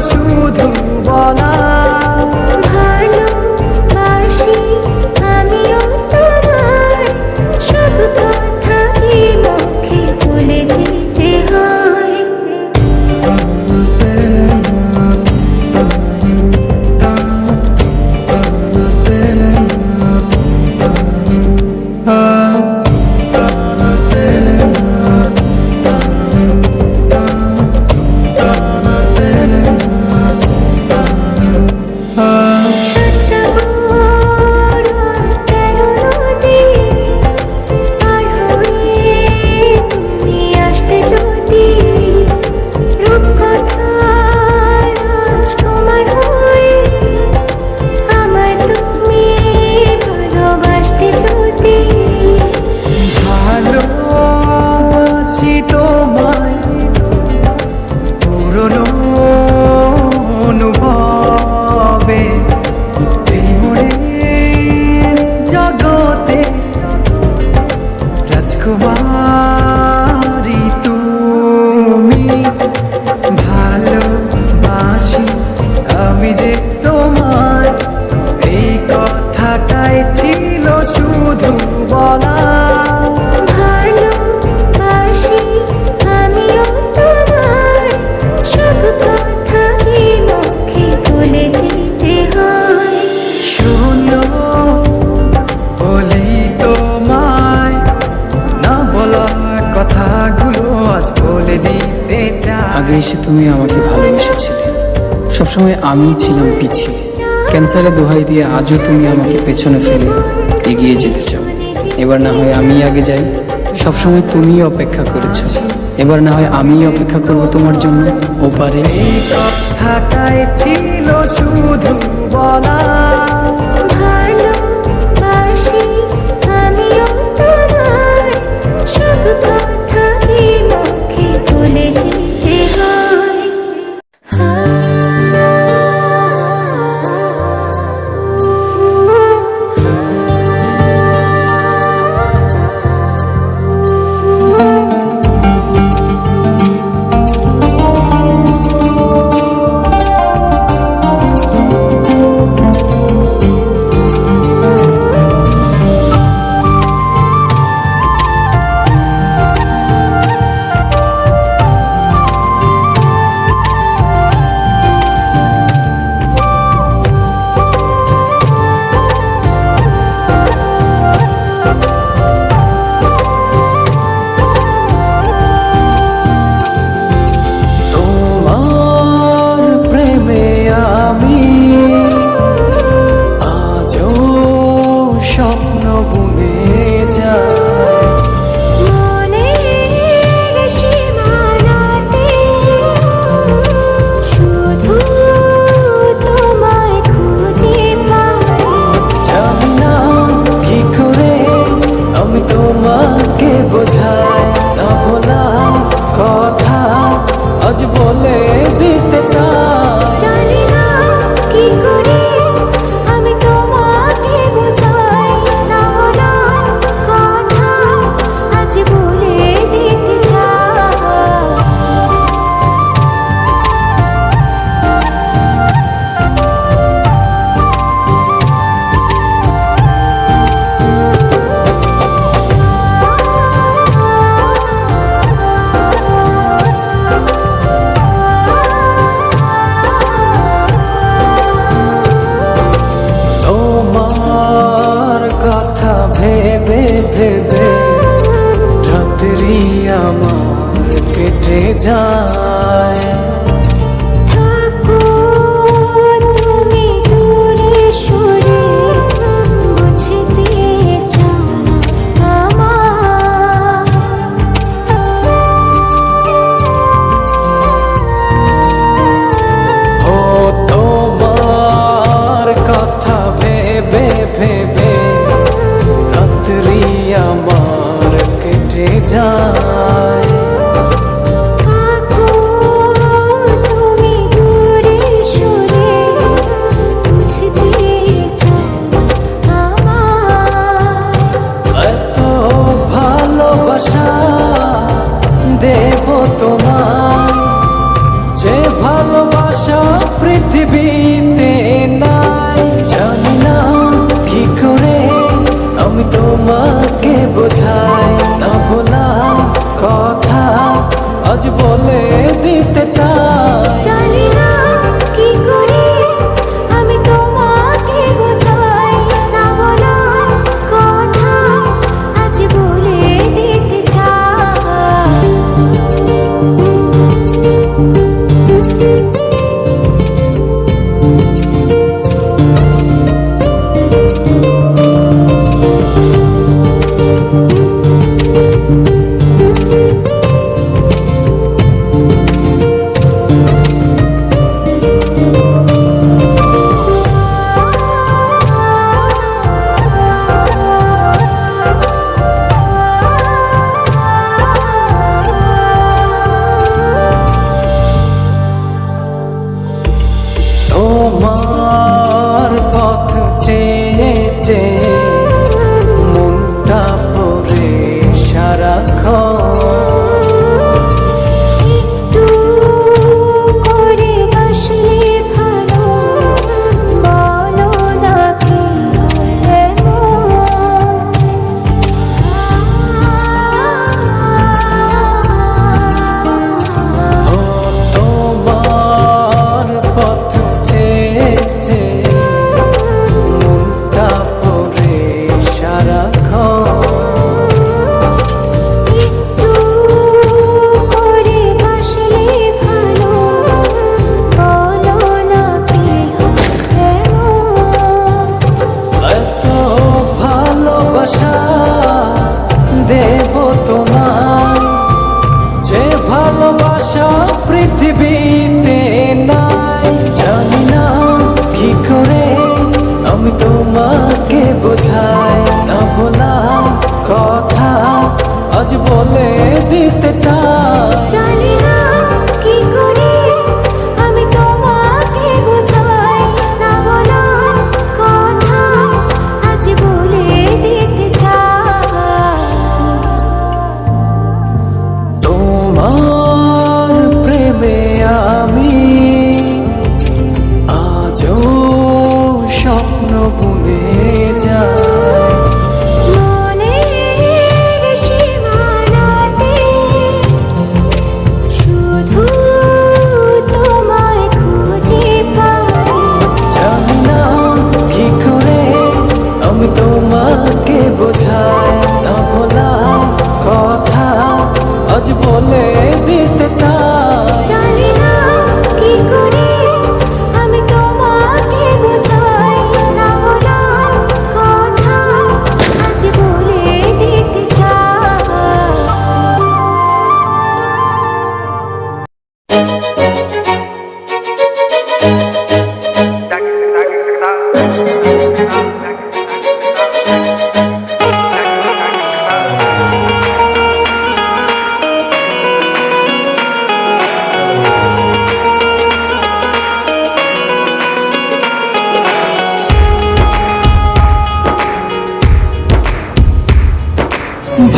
শুধু আগে এসে তুমি আমাকে ভালোবেসেছিলে। সবসময় আমি ছিলাম পিছিয়ে। ক্যান্সারে দোহাই দিয়ে আজও তুমি আমাকে পেছনে ফেলে এগিয়ে যেতে চাও। এবার না হয় আমি আগে যাই। সবসময় তুমি অপেক্ষা করেছ। এবার না হয় আমি অপেক্ষা করব তোমার জন্য ওপারে। কথাটাই ছিল শুধু বলা আমার কেটে যায়।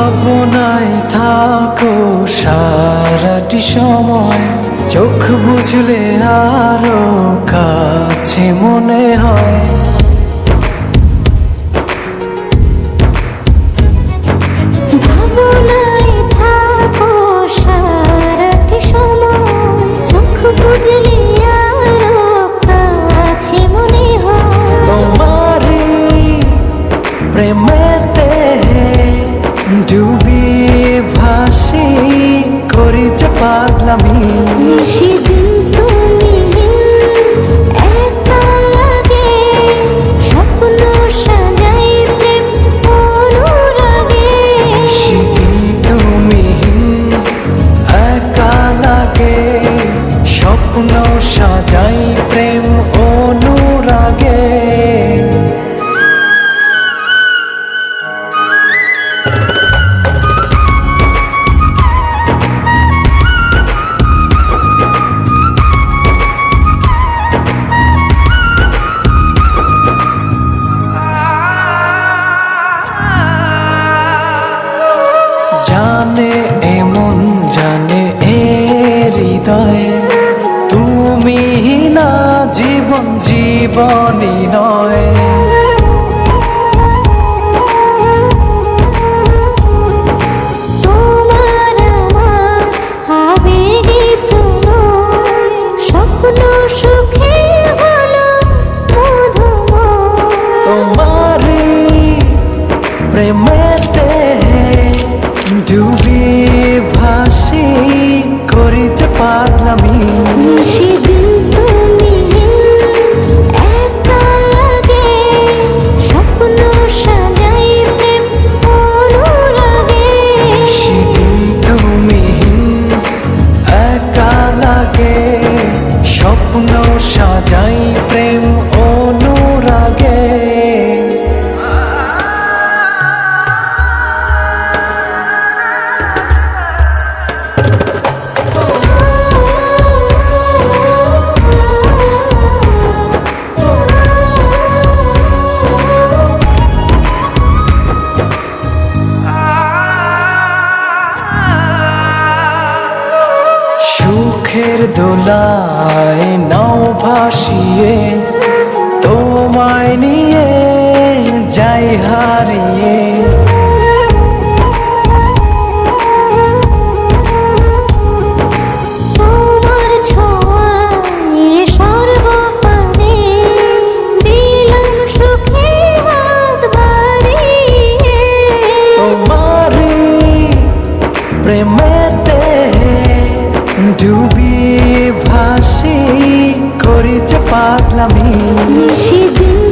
ভাবনায় থাকো সারাটি সময়। চোখ বুঝলে আরও কাছে মনে হয়। পাগলামি। সেদিন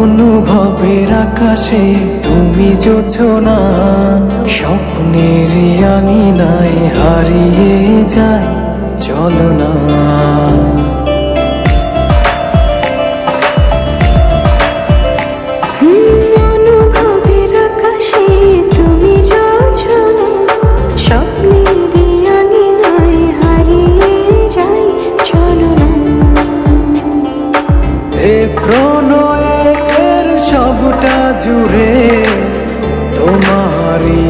অনুভবের আকাশে তুমি যোছো না। স্বপ্নের আঙিনায় হারিয়ে যায় চলো না। জুড়ে তোমারই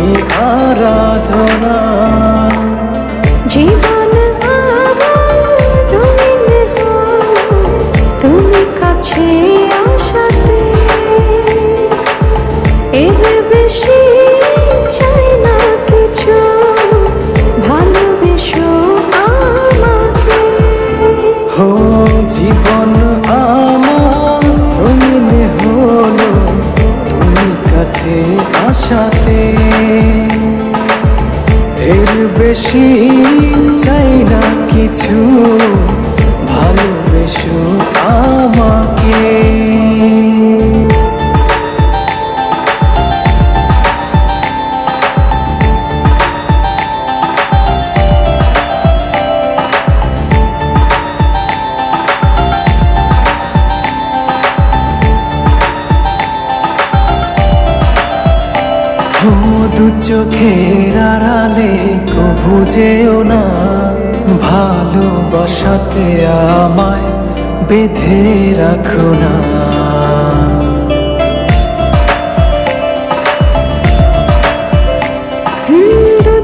আরাধনা। জীবন বেশি চাই না কিছু। আসাতে এর বেশি চাই না কিছু ভালোবেসো। চোখের আড়ালে কভু যেও না। ভালোবাসাতে আমায় বেঁধে রাখো না। দু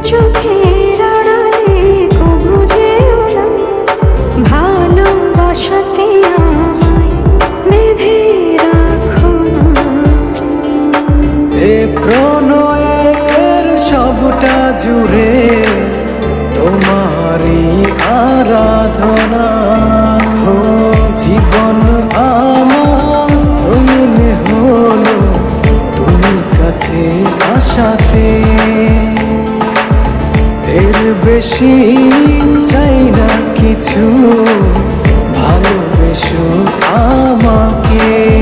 আরাধনা হো, জীবন আমার রঙিন হলো তুমি কাছে আসাতে এর বেশি চাই না কিছু, ভালোবেসো আমাকে।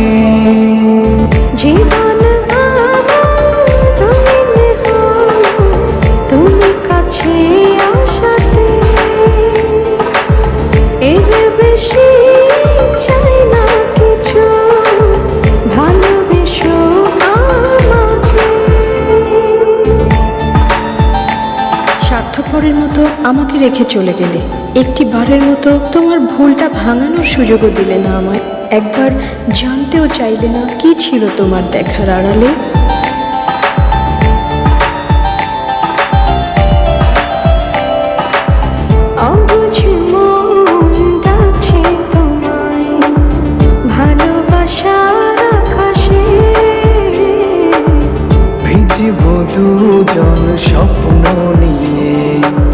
মতো তোমার ভুলটা ভাঙানোর সুযোগও দিলে না আমায়। একবার জানতেও চাইলে না কি ছিল তোমার দেখার আড়ালে? দুজন স্বপ্ন নিয়ে।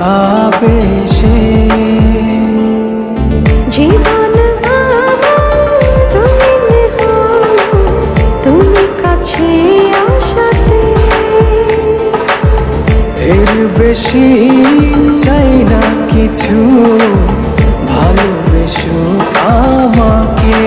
আবেশে। জীবন তুমি কাছে আসাতে। এর বেশি চাই না কিছু ভালোবেসো আমাকে।